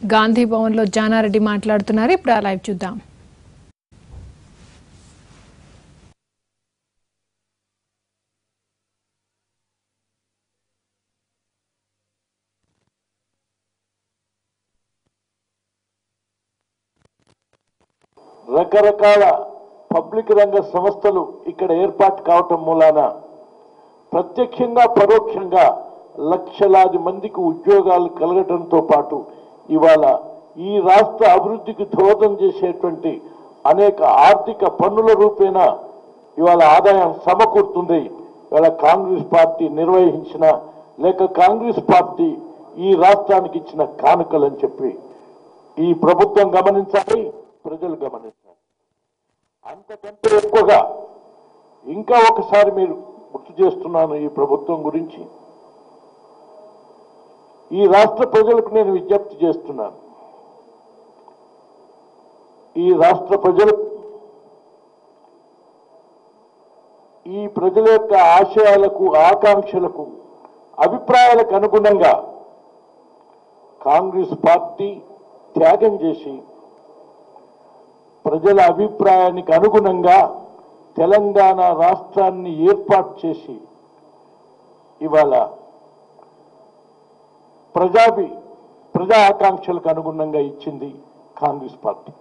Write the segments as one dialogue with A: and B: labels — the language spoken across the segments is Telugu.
A: గాంధీ భవన్లో జానారెడ్డి మాట్లాడుతున్నారు. ఇప్పుడు ఆ లైవ్ చూద్దాం.
B: రకరకాల పబ్లిక్ రంగ సంస్థలు ఇక్కడ ఏర్పాటు కావటం మూలాన ప్రత్యక్షంగా పరోక్షంగా లక్షలాది మందికి ఉద్యోగాలు కలగటంతో పాటు ఇవాళ ఈ రాష్ట్ర అభివృద్ధికి దోహదం చేసేటువంటి అనేక ఆర్థిక పన్నుల రూపేణా ఇవాళ ఆదాయం సమకూరుతుంది. ఇవాళ కాంగ్రెస్ పార్టీ నిర్వహించిన లేక కాంగ్రెస్ పార్టీ ఈ రాష్ట్రానికి ఇచ్చిన కానుకలని చెప్పి ఈ ప్రభుత్వం గమనించాలి ప్రజలు గమనించాలి. అంతకంటే ఎక్కువగా ఇంకా ఒకసారి మీరు గుర్తు చేస్తున్నాను ఈ ప్రభుత్వం గురించి. ఈ రాష్ట్ర ప్రజలకు నేను విజ్ఞప్తి చేస్తున్నాను. ఈ రాష్ట్ర ప్రజలు ఈ ప్రజల యొక్క ఆశయాలకు ఆకాంక్షలకు అభిప్రాయాలకు అనుగుణంగా కాంగ్రెస్ పార్టీ త్యాగం చేసి ప్రజల అభిప్రాయానికి అనుగుణంగా తెలంగాణ రాష్ట్రాన్ని ఏర్పాటు చేసి ఇవాళ ప్రజాభి ప్రజా ఆకాంక్షలకు అనుగుణంగా ఇచ్చింది కాంగ్రెస్ పార్టీ.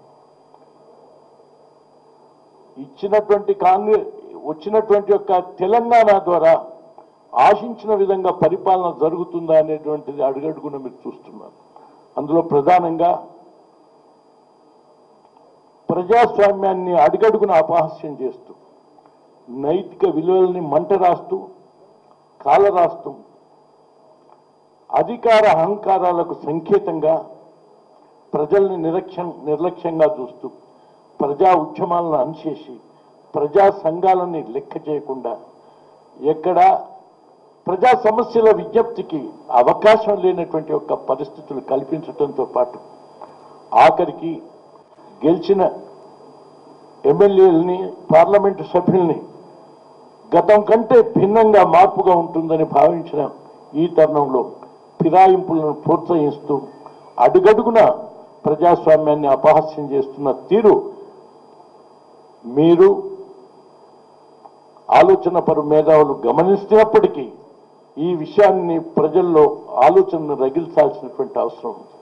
B: ఇచ్చినటువంటి కాంగ్రెస్ వచ్చినటువంటి యొక్క తెలంగాణ ద్వారా ఆశించిన విధంగా పరిపాలన జరుగుతుందా అనేటువంటిది అడుగడుగున మీరు చూస్తున్నారు. అందులో ప్రధానంగా ప్రజాస్వామ్యాన్ని అడుగడుగున అపహాస్యం చేస్తూ నైతిక విలువల్ని మంట రాస్తూ కాలరాస్తూ అధికార అహంకారాలకు సంకేతంగా ప్రజల్ని నిరక్ష నిర్లక్ష్యంగా చూస్తూ ప్రజా ఉద్యమాలను అణచేసి ప్రజా సంఘాలని లెక్క చేయకుండా ఎక్కడ ప్రజా సమస్యల విజ్ఞప్తికి అవకాశం లేనటువంటి ఒక పరిస్థితులు కల్పించడంతో పాటు ఆఖరికి గెలిచిన ఎమ్మెల్యేలని పార్లమెంటు సభ్యుల్ని గతం కంటే భిన్నంగా మార్పుగా ఉంటుందని భావించిన ఈ తరుణంలో ఫిరాయింపులను ప్రోత్సహిస్తూ అడుగడుగున ప్రజాస్వామ్యాన్ని అపహాస్యం చేస్తున్న తీరు మీరు ఆలోచన పరు మేధావులు గమనిస్తున్నప్పటికీ ఈ విషయాన్ని ప్రజల్లో ఆలోచనను రగిల్చాల్సినటువంటి అవసరం ఉంది.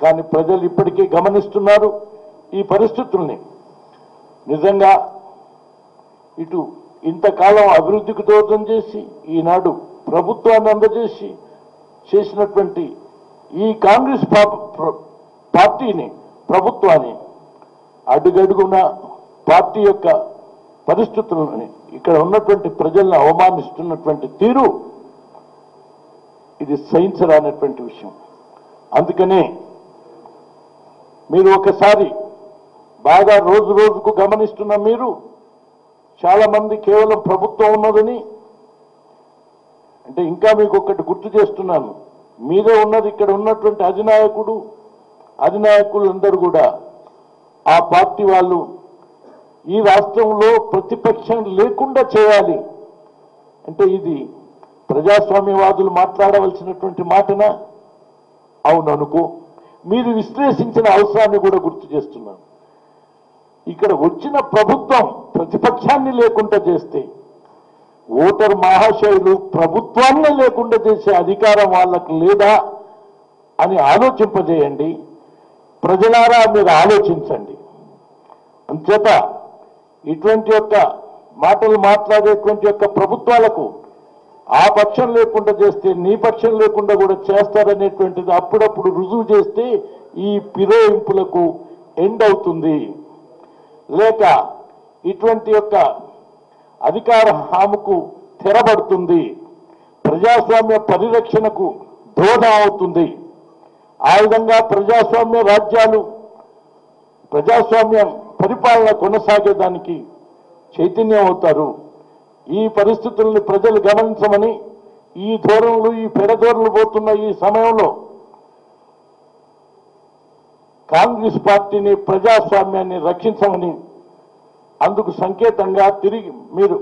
B: కానీ ప్రజలు ఇప్పటికీ గమనిస్తున్నారు ఈ పరిస్థితుల్ని. నిజంగా ఇటు ఇంతకాలం అభివృద్ధికి దోహదం చేసి ఈనాడు ప్రభుత్వాన్ని అందజేసి చేసినటువంటి ఈ కాంగ్రెస్ ప్ర- పార్టీని ప్రభుత్వాన్ని అడుగడుగున పార్టీ యొక్క పరిస్థితులని ఇక్కడ ఉన్నటువంటి ప్రజలను అవమానిస్తున్నటువంటి తీరు ఇది సహించరానటువంటి విషయం. అందుకనే మీరు ఒకసారి బాగా రోజు రోజుకు గమనిస్తున్న మీరు చాలామంది కేవలం ప్రభుత్వం ఉన్నదని అంటే ఇంకా మీకు ఒకటి గుర్తు చేస్తున్నాను. మీరే ఉన్నది ఇక్కడ ఉన్నటువంటి అధినాయకుడు అధినాయకులందరూ కూడా ఆ పార్టీ వాళ్ళు ఈ రాష్ట్రంలో ప్రతిపక్షం లేకుండా చేయాలి. అంటే ఇది ప్రజాస్వామ్యవాదులు మాట్లాడవలసినటువంటి మాటనా? అవును అనుకో మీరు విశ్లేషించిన అవసరాన్ని కూడా గుర్తు చేస్తున్నాను. ఇక్కడ వచ్చిన ప్రభుత్వం ప్రతిపక్షాన్ని లేకుండా చేస్తే ఓటర్ మహాశయులు ప్రభుత్వాన్ని లేకుండా చేసే అధికారం వాళ్ళకు లేదా అని ఆలోచింపజేయండి. ప్రజలారా మీరు ఆలోచించండి. అంచేత ఇటువంటి యొక్క మాటలు మాట్లాడేటువంటి యొక్క ప్రభుత్వాలకు ఆ పక్షం లేకుండా చేస్తే నీ పక్షం లేకుండా కూడా చేస్తారనేటువంటిది అప్పుడప్పుడు రుజువు చేస్తే ఈ పిరోయింపులకు ఎండ్ అవుతుంది. లేక ఇటువంటి యొక్క అధికార హాముకు తెరబడుతుంది ప్రజాస్వామ్య పరిరక్షణకు దోహదం అవుతుంది. ఆ విధంగా ప్రజాస్వామ్య రాజ్యాలు ప్రజాస్వామ్య పరిపాలన కొనసాగేదానికి చైతన్యం అవుతారు ఈ పరిస్థితుల్ని ప్రజలు గమనించమని ఈ ధోరణులు ఈ పెడధోరణులు పోతున్న ఈ సమయంలో కాంగ్రెస్ పార్టీని ప్రజాస్వామ్యాన్ని రక్షించమని అందుకు సంకేతంగా తిరిగి మీరు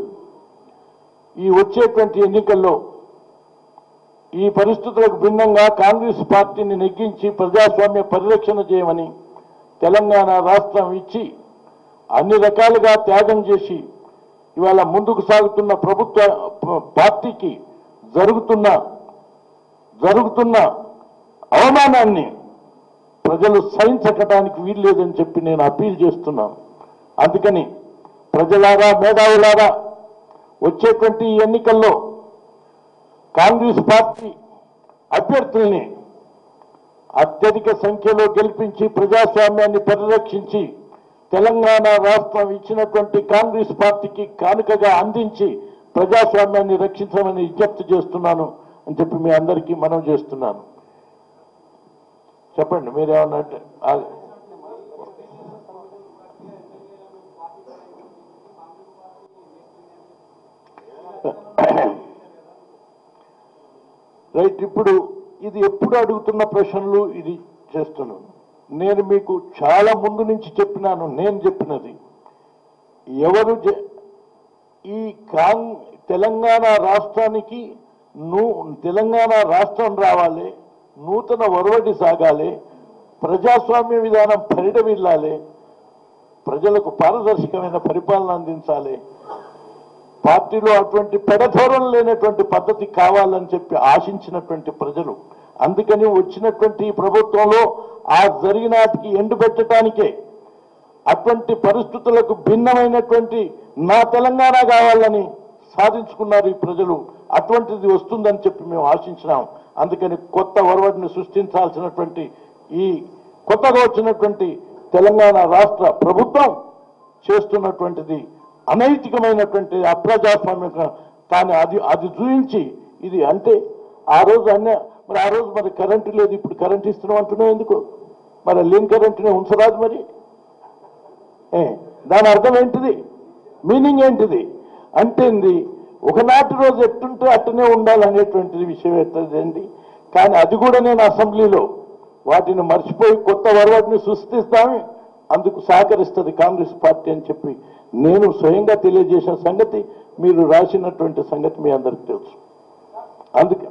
B: ఈ వచ్చేటువంటి ఎన్నికల్లో ఈ పరిస్థితులకు భిన్నంగా కాంగ్రెస్ పార్టీని నెగ్గించి ప్రజాస్వామ్య పరిరక్షణ చేయమని తెలంగాణ రాష్ట్రం ఇచ్చి అన్ని రకాలుగా త్యాగం చేసి ఇవాళ ముందుకు సాగుతున్న ప్రభుత్వ ప- పార్టీకి జరుగుతున్న జరుగుతున్న అవమానాన్ని ప్రజలు సహించకటానికి వీల్లేదని చెప్పి నేను అప్పీల్ చేస్తున్నాను. అందుకని ప్రజలారా మేధావులారా వచ్చేటువంటి ఎన్నికల్లో కాంగ్రెస్ పార్టీ అభ్యర్థుల్ని అత్యధిక సంఖ్యలో గెలిపించి ప్రజాస్వామ్యాన్ని పరిరక్షించి తెలంగాణ రాష్ట్రం ఇచ్చినటువంటి కాంగ్రెస్ పార్టీకి కానుకగా అందించి ప్రజాస్వామ్యాన్ని రక్షించమని విజ్ఞప్తి చేస్తున్నాను అని చెప్పి మీ అందరికీ మనం చేస్తున్నాను. చెప్పండి మీరేమన్నా అంటే రైట్ ఇప్పుడు ఇది ఎప్పుడు అడుగుతున్న ప్రశ్నలు ఇది చేస్తున్నాను నేను మీకు చాలా ముందు నుంచి చెప్పినాను నేను చెప్పినది. ఎవరు జె- ఈ కాంగ్ తెలంగాణ రాష్ట్రానికి నూ తెలంగాణ రాష్ట్రం రావాలి నూతన ఒరవడి సాగాలి ప్రజాస్వామ్య విధానం పరిడవిల్లాలి ప్రజలకు పారదర్శకమైన పరిపాలన అందించాలి పార్టీలో అటువంటి పెడధోరణ లేనటువంటి పద్ధతి కావాలని చెప్పి ఆశించినటువంటి ప్రజలు. అందుకని వచ్చినటువంటి ఈ ప్రభుత్వంలో ఆ జరిగినాటికి ఎండు పెట్టడానికే అటువంటి పరిస్థితులకు భిన్నమైనటువంటి నా తెలంగాణ కావాలని సాధించుకున్నారు ఈ ప్రజలు. అటువంటిది వస్తుందని చెప్పి మేము ఆశించినాం. అందుకని కొత్త ఒరవడిని సృష్టించాల్సినటువంటి ఈ కొత్తగా వచ్చినటువంటి తెలంగాణ రాష్ట్ర ప్రభుత్వం చేస్తున్నటువంటిది అనైతికమైనటువంటి అప్రజాస్వామిక కానీ అది అది చూయించి ఇది అంటే ఆ రోజు అన్న మరి ఆ రోజు మరి కరెంటు లేదు ఇప్పుడు కరెంట్ ఇస్తున్నాం అంటున్నావు ఎందుకు? మరి లేని కరెంటునే ఉంచరాదు మరి. ఏ, దాని అర్థం ఏంటిది? మీనింగ్ ఏంటిది? అంటే ఒకనాటి రోజు ఎట్టుంటే అట్టనే ఉండాలనేటువంటిది విషయం ఎట్టదండి కానీ అది కూడా నేను అసెంబ్లీలో వాటిని మర్చిపోయి కొత్త వరవాటిని సృష్టిస్తామే. అందుకు సహకరిస్తుంది కాంగ్రెస్ పార్టీ అని చెప్పి నేను స్వయంగా తెలియజేసిన సంగతి మీరు రాసినటువంటి సంగతి మీ అందరికి తెలుసు. అందుకే